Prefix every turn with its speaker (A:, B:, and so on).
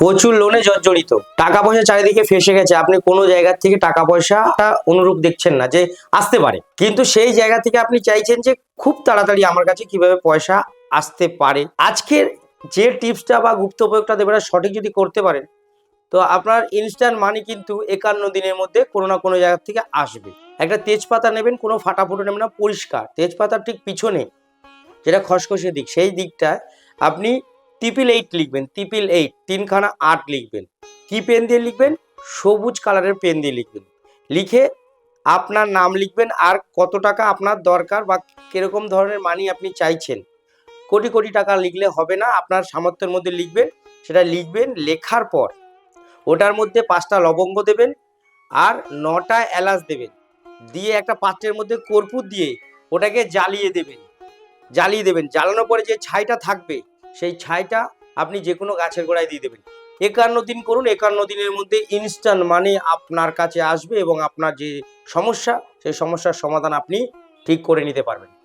A: প্রচুর লোনে জর্জরিত। টাকা পয়সা চারিদিকে ফেসে গেছে। আপনি কোনো জায়গা থেকে টাকা পয়সাটা অনুরূপ দেখছেন না যে আসতে পারে। কিন্তু সেই জায়গা থেকে আপনি চাইছেন যে খুব তাড়াতাড়ি আমার কাছে কীভাবে পয়সা আসতে পারে। আজকের যে টিপসটা বা গুপ্ত প্রয়োগটা দেবেন সঠিক যদি করতে পারেন, তো আপনার ইনস্ট্যান্ট মানি কিন্তু একান্ন দিনের মধ্যে কোনো না কোনো জায়গা থেকে আসবে। একটা তেজপাতা নেবেন, কোনো ফাটাফুটো নেবেন না, পরিষ্কার। তেজপাতার ঠিক পিছনে যেটা খসখসে দিক, সেই দিকটায় আপনি টিপিল এইট লিখবেন টিপিল এইট তিনখানা আট লিখবেন। কি পেন দিয়ে লিখবেন? সবুজ কালারের পেন দিয়ে লিখবেন। লিখে আপনার নাম লিখবেন আর কত টাকা আপনার দরকার বা কীরকম ধরনের মানি আপনি চাইছেন। কোটি কোটি টাকা লিখলে হবে না, আপনার সামর্থ্যের মধ্যে লিখবেন, সেটা লিখবেন, লেখার পর ওটার মধ্যে পাঁচটা লবঙ্গ দেবেন আর নটা এলাচ দেবেন। দিয়ে একটা পাত্রের মধ্যে কর্পূর দিয়ে ওটাকে জ্বালিয়ে দেবেন। জ্বালিয়ে দেবেন। জ্বালানোর পরে যে ছাইটা থাকবে সেই ছাইটা আপনি যে কোনো গাছের গোড়ায় দিয়ে দেবেন। একান্ন দিন করুন, একান্ন দিনের মধ্যে ইনস্ট্যান্ট মানে আপনার কাছে আসবে এবং আপনার যে সমস্যা, সেই সমস্যার সমাধান আপনি ঠিক করে নিতে পারবেন।